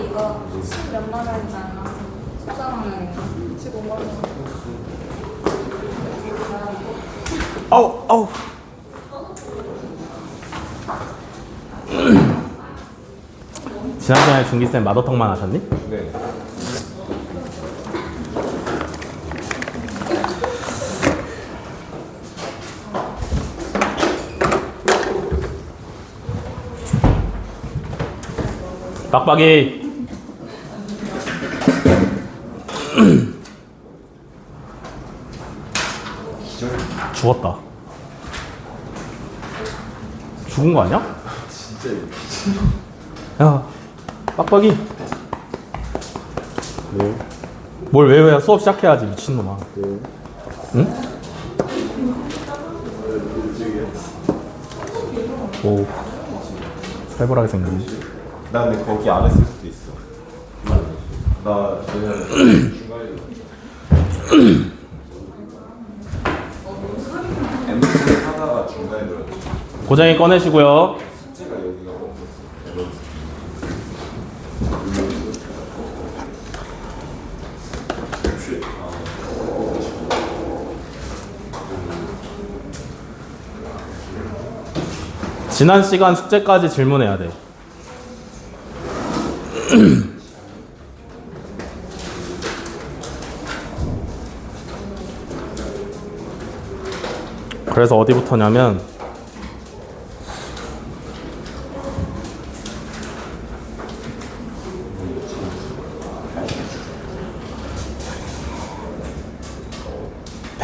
이거 10몇만 원이잖아. 14만 원인가? 15만 원. 아우 아우 지난번에 중기쌤 마더턱만 하셨니? 네. 빡빡이 죽었다 죽은 거 아니야? 진짜 야 빡빡이 네. 뭘 외워야 수업 시작해야지 미친놈아 네. 응? 오 살벌하게 생겼네 나 근데 거기 안 했을 수도 있어. 나 왜냐면 중간에 엠버스 하다가 중간에 들었지. 고정이 꺼내시고요. 지난 시간 숙제까지 질문해야 돼 그래서 어디부터냐면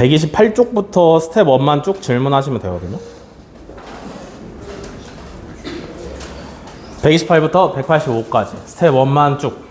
(128쪽부터) 스텝 1만 쭉 질문하시면 되거든요. 128부터 185까지 스텝 1만 쭉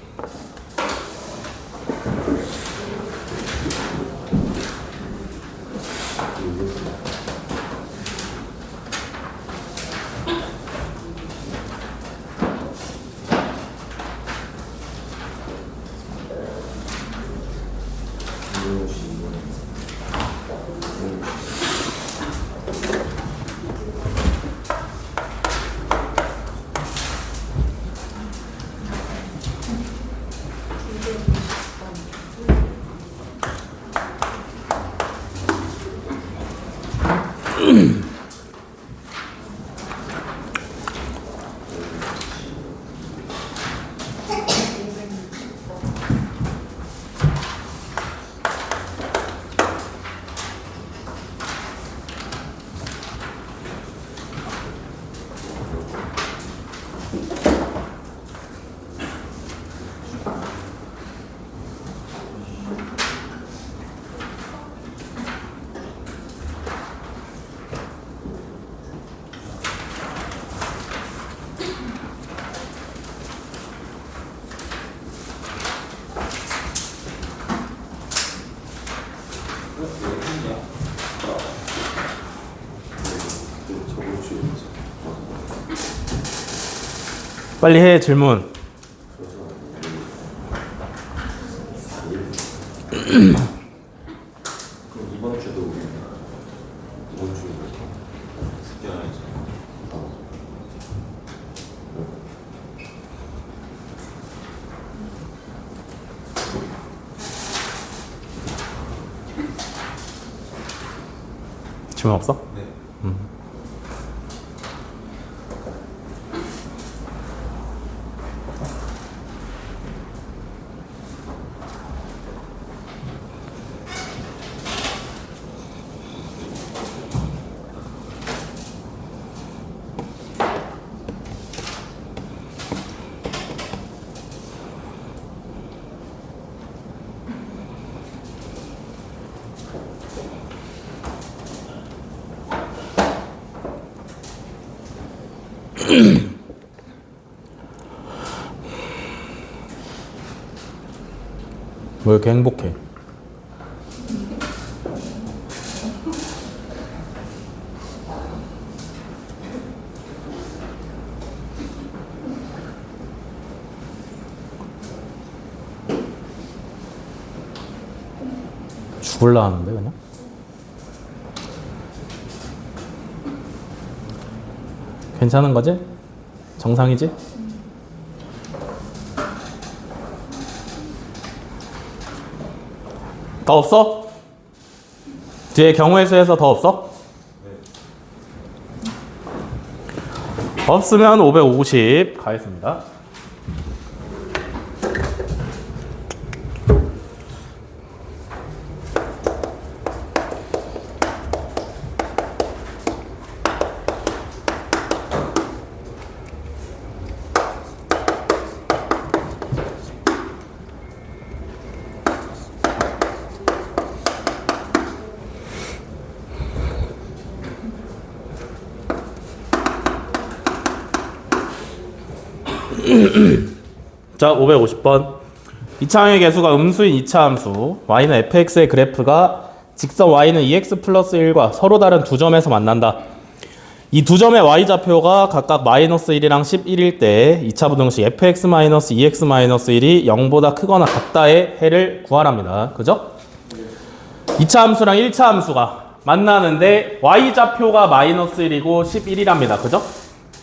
빨리 해 질문 그럼 이번 주도 우리 이번 주 숙제 하나 있지. 질문 없어? 네. 왜 이렇게 행복해? 죽을라 하는데 괜찮은 거지? 정상이지? 더 없어? 뒤에 경우의 수에서 더 없어? 없으면 550 가겠습니다. 자, 550번. 이차항의 개수가 음수인 이차 함수 y는 fx의 그래프가 직선 y는 2x 플러스 1과 서로 다른 두 점에서 만난다. 이 두 점의 y좌표가 각각 마이너스 1이랑 11일 때 2차 부등식 fx 마이너스 2x 마이너스 1이 0보다 크거나 같다의 해를 구하랍니다. 그죠? 2차 함수랑 1차 함수가 만나는데 y좌표가 마이너스 1이고 11이랍니다. 그죠?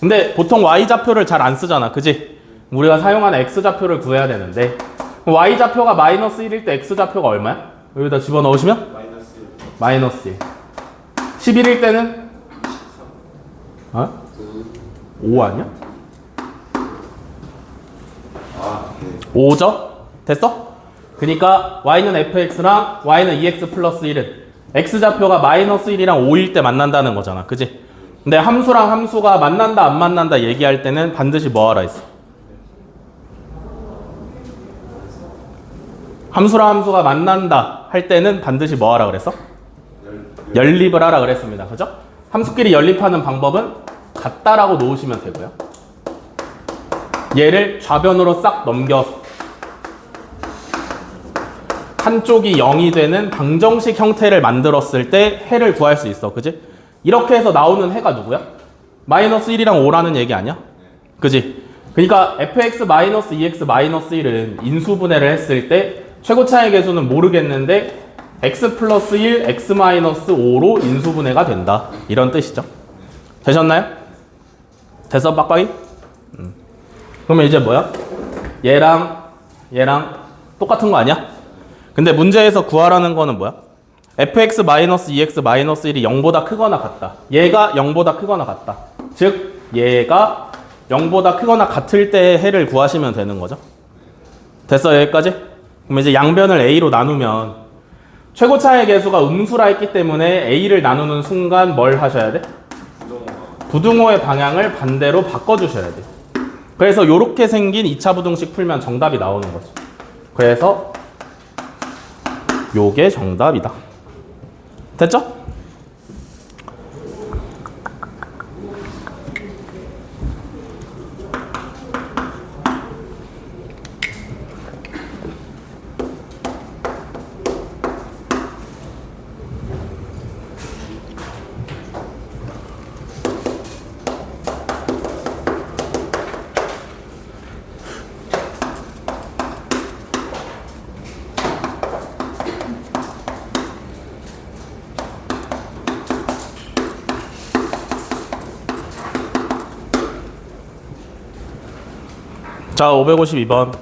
근데 보통 y좌표를 잘 안 쓰잖아. 그지? 우리가 사용하는 x좌표를 구해야 되는데 y좌표가 마이너스 1일 때 x좌표가 얼마야? 여기다 집어넣으시면 마이너스 1. 마이너스 1 11일 때는 어? 5 아니야? 아, 네. 5죠? 됐어? 그러니까 y는 fx랑 y는 2x 플러스 1은 x좌표가 마이너스 1이랑 5일 때 만난다는 거잖아. 그지? 근데 함수랑 함수가 만난다 안 만난다 얘기할 때는 반드시 뭐 하라 했어? 함수랑 함수가 만난다 할 때는 반드시 뭐 하라 그랬어? 연립을 하라 그랬습니다. 그죠? 함수끼리 연립하는 방법은 같다라고 놓으시면 되고요. 얘를 좌변으로 싹 넘겨서 한쪽이 0이 되는 방정식 형태를 만들었을 때 해를 구할 수 있어. 그지? 이렇게 해서 나오는 해가 누구야? 마이너스 1이랑 5라는 얘기 아니야? 그지? 그러니까 fx 마이너스 2x 마이너스 1은 인수분해를 했을 때 최고차의 개수는 모르겠는데 x 플러스 1, x 마이너스 5로 인수분해가 된다. 이런 뜻이죠. 되셨나요? 됐어, 빡빡이? 음. 그러면 이제 뭐야? 얘랑 얘랑 똑같은 거 아니야? 근데 문제에서 구하라는 거는 뭐야? fx 마이너스 2x 마이너스 1이 0보다 크거나 같다. 얘가 0보다 크거나 같다. 즉 얘가 0보다 크거나 같을 때의 해를 구하시면 되는 거죠. 됐어 여기까지? 그럼 이제 양변을 a로 나누면 최고차의 개수가 음수라 했기 때문에 a를 나누는 순간 뭘 하셔야 돼? 부등호의 방향을 반대로 바꿔주셔야 돼. 그래서 이렇게 생긴 2차 부등식 풀면 정답이 나오는 거죠. 그래서 요게 정답이다. 됐죠? 자, 552번.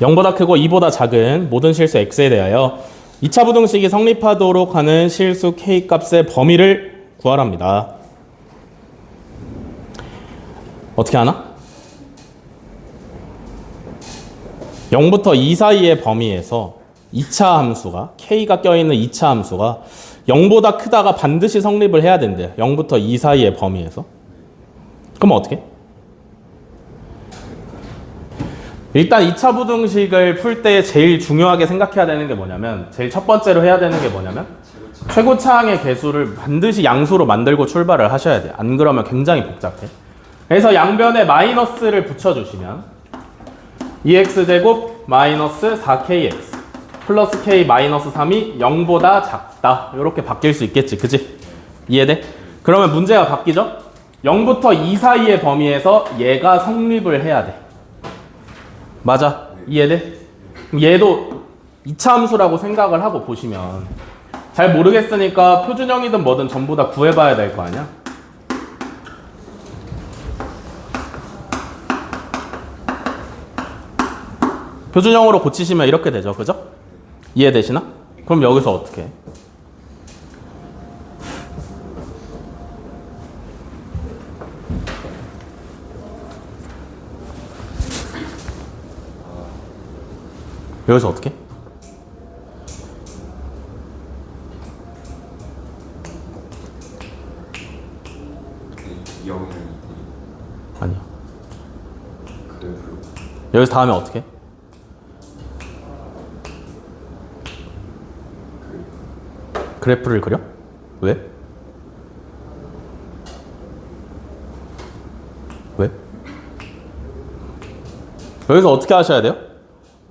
0보다 크고 2보다 작은 모든 실수 x에 대하여 2차 부등식이 성립하도록 하는 실수 k 값의 범위를 구하랍니다. 어떻게 하나? 0부터 2 사이의 범위에서 2차 함수가 k가 껴있는 2차 함수가 0보다 크다가 반드시 성립을 해야 된대요. 0부터 2 사이의 범위에서. 그럼 어떻게? 일단 2차 부등식을 풀 때 제일 중요하게 생각해야 되는 게 뭐냐면 제일 첫 번째로 해야 되는 게 뭐냐면 최고차항의 개수를 반드시 양수로 만들고 출발을 하셔야 돼요. 안 그러면 굉장히 복잡해. 그래서 양변에 마이너스를 붙여주시면 2x제곱 마이너스 4kx 플러스 k 마이너스 3이 0보다 작다. 이렇게 바뀔 수 있겠지. 그지? 이해돼? 그러면 문제가 바뀌죠? 0부터 2 사이의 범위에서 얘가 성립을 해야 돼. 맞아. 이해돼? 그럼 얘도 2차 함수라고 생각을 하고 보시면 잘 모르겠으니까 표준형이든 뭐든 전부 다 구해봐야 될 거 아니야? 표준형으로 고치시면 이렇게 되죠. 그죠? 이해되시나? 그럼 여기서 어떻게 해? 여기서 어떻게? 그래프 여기서 다음에 어떻게? 해? 그래프를 그려? 왜? 왜? 여기서 어떻게 하셔야 돼요?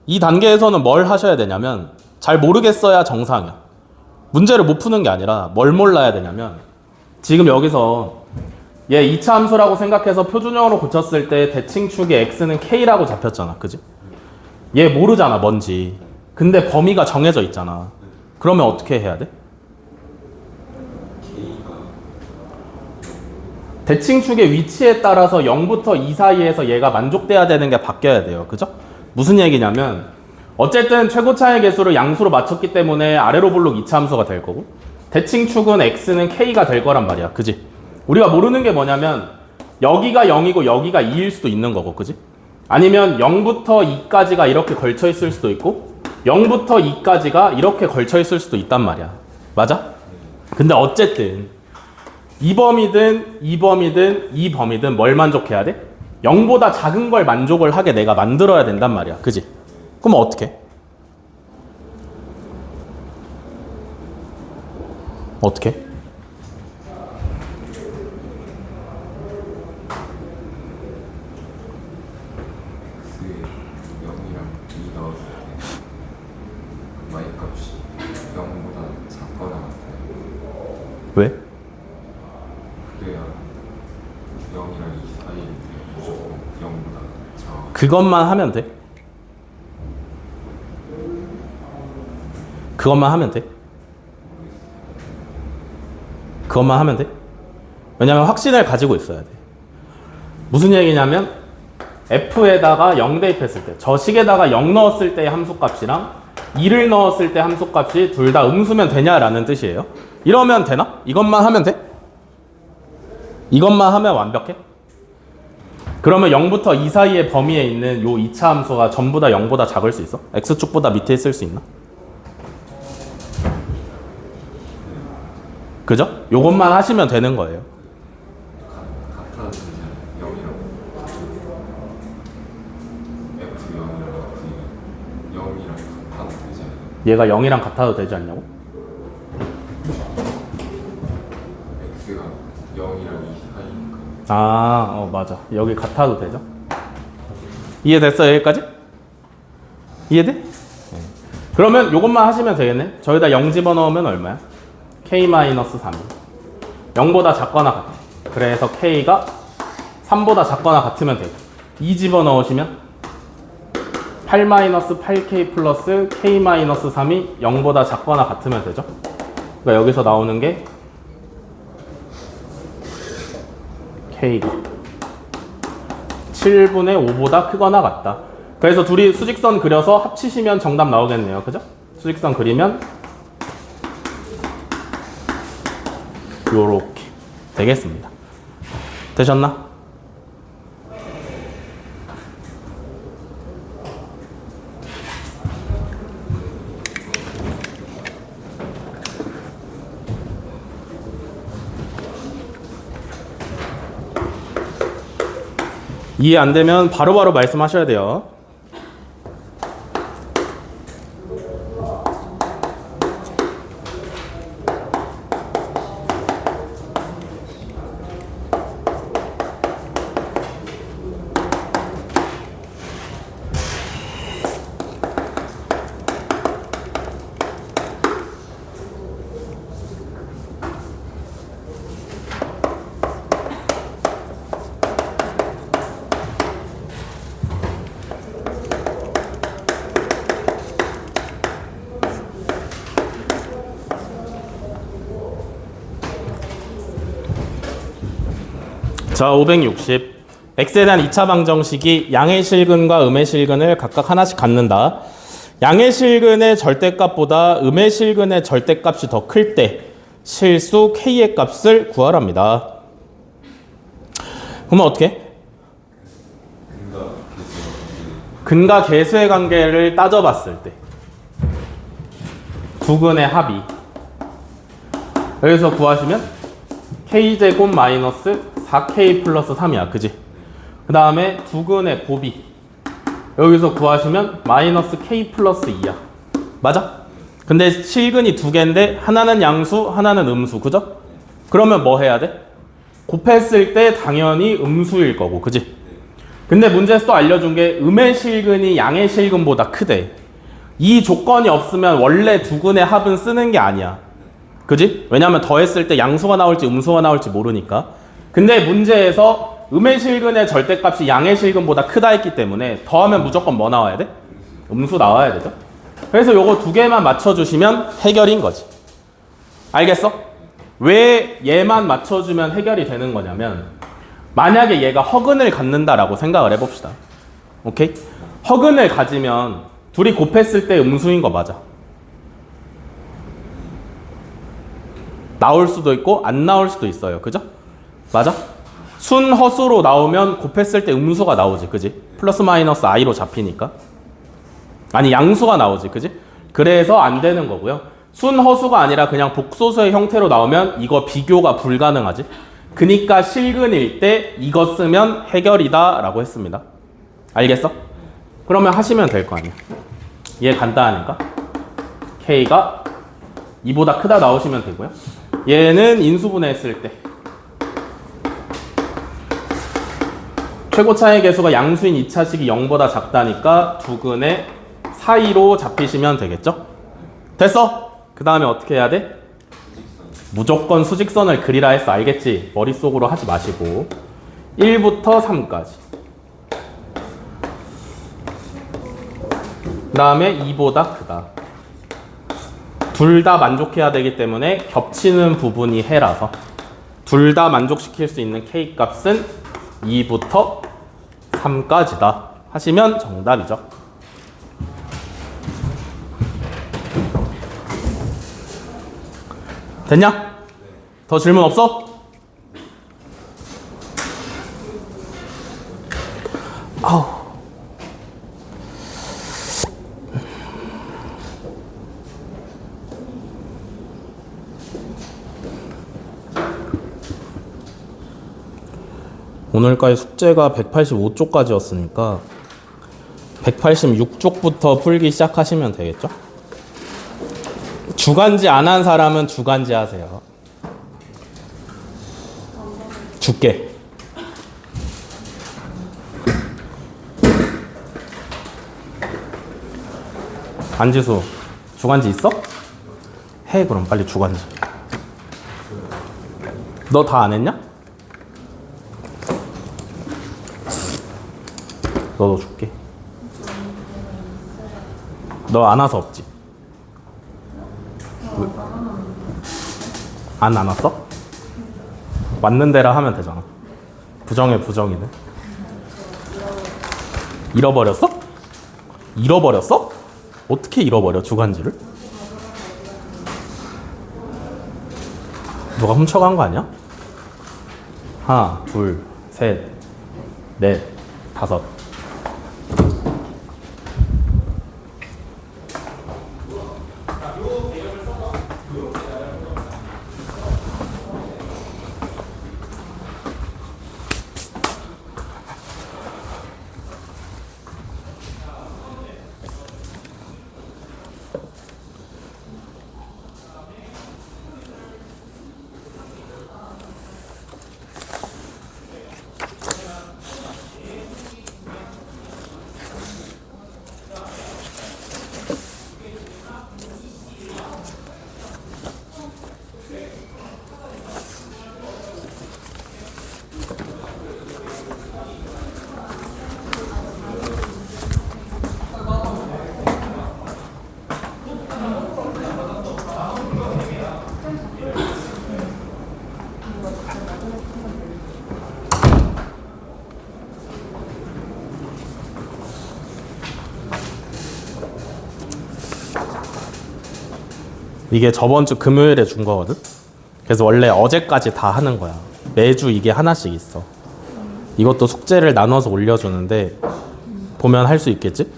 이 단계에서는 뭘 하셔야 되냐면 잘 모르겠어야 정상이야. 문제를 못 푸는 게 아니라 뭘 몰라야 되냐면 지금 여기서 얘 2차 함수라고 생각해서 표준형으로 고쳤을 때 대칭축의 x는 k라고 잡혔잖아. 그지? 얘 모르잖아, 뭔지. 근데 범위가 정해져 있잖아. 그러면 어떻게 해야 돼? 대칭축의 위치에 따라서 0부터 2 사이에서 얘가 만족돼야 되는 게 바뀌어야 돼요. 그죠? 무슨 얘기냐면 어쨌든 최고차의 개수를 양수로 맞췄기 때문에 아래로 볼록 2차 함수가 될 거고 대칭 축은 x는 k가 될 거란 말이야. 그지? 우리가 모르는 게 뭐냐면 여기가 0이고 여기가 2일 수도 있는 거고. 그지? 아니면 0부터 2까지가 이렇게 걸쳐 있을 수도 있고 0부터 2까지가 이렇게 걸쳐 있을 수도 있단 말이야. 맞아? 근데 어쨌든 이 범위든 이 범위든 이 범위든 뭘 만족해야 돼? 0보다 작은 걸 만족을 하게 내가 만들어야 된단 말이야. 그지? 그럼 어떻게? 어떻게? x에 0이랑 2 넣었을 때 y 값이 0보다 작거나 같아요. 왜? 그래야 0이랑 2 사이일 때 무조건 0보다 작아. 그것만 하면 돼. 그것만 하면 돼. 그것만 하면 돼. 왜냐면 확신을 가지고 있어야 돼. 무슨 얘기냐면 f에다가 0 대입했을 때, 저 식에다가 0 넣었을 때의 함수값이랑 2를 넣었을 때 함수값이 둘 다 음수면 되냐라는 뜻이에요. 이러면 되나? 이것만 하면 돼? 이것만 하면 완벽해? 그러면 0부터 2 사이의 범위에 있는 요 2차 함수가 전부 다 0보다 작을 수 있어? x축보다 밑에 있을 수 있나? 그죠? 요것만 하시면 되는 거예요. 같아도 되잖아요. 0이랑 f 0이랑 f 0이랑 같아도 되잖아요. 얘가 0이랑 같아도 되지 않냐고? x가 0이랑 2 사이니까 아, 어, 맞아. 여기 같아도 되죠? 이해됐어, 여기까지? 이해돼? 네. 그러면 요것만 하시면 되겠네. 저기다 0 집어넣으면 얼마야? k-3. 0보다 작거나 같아. 그래서 k가 3보다 작거나 같으면 되고. 2 집어넣으시면 8-8k 플러스 k-3이 0보다 작거나 같으면 되죠. 그러니까 여기서 나오는 게 K가 7분의 5보다 크거나 같다. 그래서 둘이 수직선 그려서 합치시면 정답 나오겠네요. 그죠? 수직선 그리면 요렇게 되겠습니다. 되셨나? 이해 안 되면 바로 바로 말씀하셔야 돼요. 자, 560. x에 대한 2차 방정식이 양의 실근과 음의 실근을 각각 하나씩 갖는다. 양의 실근의 절대값보다 음의 실근의 절대값이 더 클 때 실수 k의 값을 구하랍니다. 그러면 어떻게? 해? 근과 계수의 관계를 따져봤을 때 두 근의 합이 여기서 구하시면 k제곱 마이너스 4k 플러스 3이야 그지? 그 다음에 두 근의 곱이 여기서 구하시면 마이너스 k 플러스 2야 맞아? 근데 실근이 두 개인데 하나는 양수 하나는 음수 그죠? 그러면 뭐 해야 돼? 곱했을 때 당연히 음수일 거고 그지? 근데 문제에서 또 알려준 게 음의 실근이 양의 실근보다 크대 이 조건이 없으면 원래 두 근의 합은 쓰는 게 아니야 그지? 왜냐면 더했을 때 양수가 나올지 음수가 나올지 모르니까 근데 문제에서 음의 실근의 절대값이 양의 실근보다 크다 했기 때문에 더하면 무조건 뭐 나와야 돼? 음수 나와야 되죠 그래서 요거 두 개만 맞춰주시면 해결인 거지 알겠어? 왜 얘만 맞춰주면 해결이 되는 거냐면 만약에 얘가 허근을 갖는다라고 생각을 해봅시다 오케이? 허근을 가지면 둘이 곱했을 때 음수인 거 맞아 나올 수도 있고 안 나올 수도 있어요. 그죠? 맞아? 순 허수로 나오면 곱했을 때 음수가 나오지. 그지? 플러스 마이너스 i로 잡히니까. 아니 양수가 나오지. 그지? 그래서 안 되는 거고요. 순 허수가 아니라 그냥 복소수의 형태로 나오면 이거 비교가 불가능하지. 그니까 실근일 때 이거 쓰면 해결이다 라고 했습니다. 알겠어? 그러면 하시면 될 거 아니야. 얘 간단하니까. k가 2보다 크다 나오시면 되고요. 얘는 인수분해했을 때 최고 차의 개수가 양수인 2차식이 0보다 작다니까 두 근의 사이로 잡히시면 되겠죠? 됐어? 그 다음에 어떻게 해야 돼? 무조건 수직선을 그리라 했어 알겠지? 머릿속으로 하지 마시고 1부터 3까지 그 다음에 2보다 크다 둘 다 만족해야 되기 때문에 겹치는 부분이 해라서 둘 다 만족시킬 수 있는 k 값은 2부터 3까지다 하시면 정답이죠. 됐냐? 더 질문 없어? 아우. 오늘까지 숙제가 185쪽까지였으니까 186쪽부터 풀기 시작하시면 되겠죠? 주간지 안 한 사람은 주간지 하세요. 줄게. 안지수, 주간지 있어? 해 그럼 빨리 주간지. 너 다 안 했냐? 너도 줄게. 너안 와서 없지? 안안 왔어? 왔는 데라 하면 되잖아. 부정해 부정이네. 잃어버렸어? 잃어버렸어? 어떻게 잃어버려 주간지를? 누가 훔쳐간 거 아니야? 하나, 둘, 셋, 넷, 다섯. 이게 저번 주 금요일에 준 거거든. 그래서 원래 어제까지 다 하는 거야. 매주 이게 하나씩 있어. 이것도 숙제를 나눠서 올려주는데 보면 할 수 있겠지?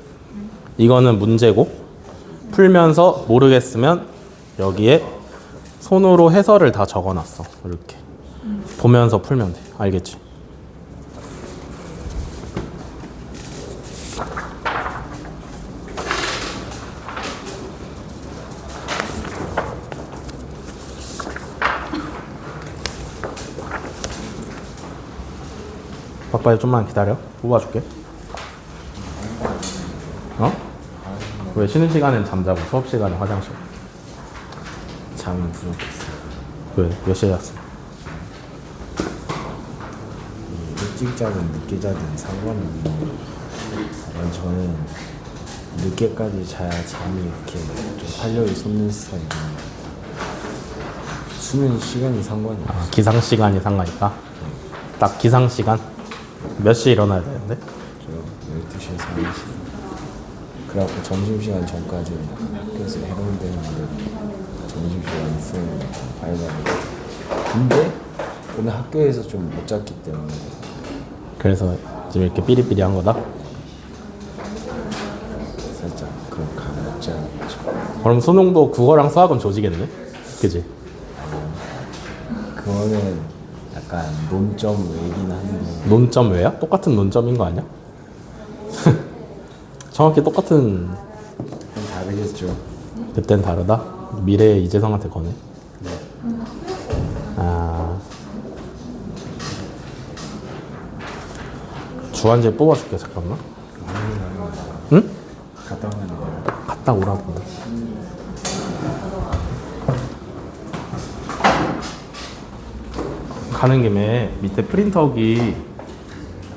이거는 문제고 풀면서 모르겠으면 여기에 손으로 해설을 다 적어놨어. 이렇게 보면서 풀면 돼. 알겠지? 박바지 좀만 기다려. 뽑아줄게. 어? 왜 쉬는 시간엔 잠자고 수업 시간에 화장실? 잠이 부족했어. 왜? 몇 시에 잤어? 일찍 자든 늦게 자든 상관이 없는 거. 저는 늦게까지 자야 잠이 이렇게 좀 활력이 솟는 스타일이에요. 수면 시간이 상관이 없어. 아, 기상 시간이 상관있다. 딱 기상 시간 몇 시에 일어나야 되는데? 저 12시에서 1시. 그래갖고 점심시간 전까지는 약간 학교에서 해롱되는 데 점심시간 쓰는 발발이. 근데 오늘 학교에서 좀 못 잤기 때문에 그래서 지금 이렇게 삐리삐리한 거다. 살짝 그런 감 없지. 그럼 수능도 국어랑 수학은 조지겠네. 그지? 그거는 약간 논점 외긴 한데 논점 왜야? 똑같은 논점인 거 아니야? 정확히 똑같은 좀 다르겠죠. 그땐 다르다. 미래의 이재성한테 거네. 아 주한제 뽑아줄게 잠깐만. 응? 갔다 돼요. 갔다 오라고. 가는 김에 밑에 프린터기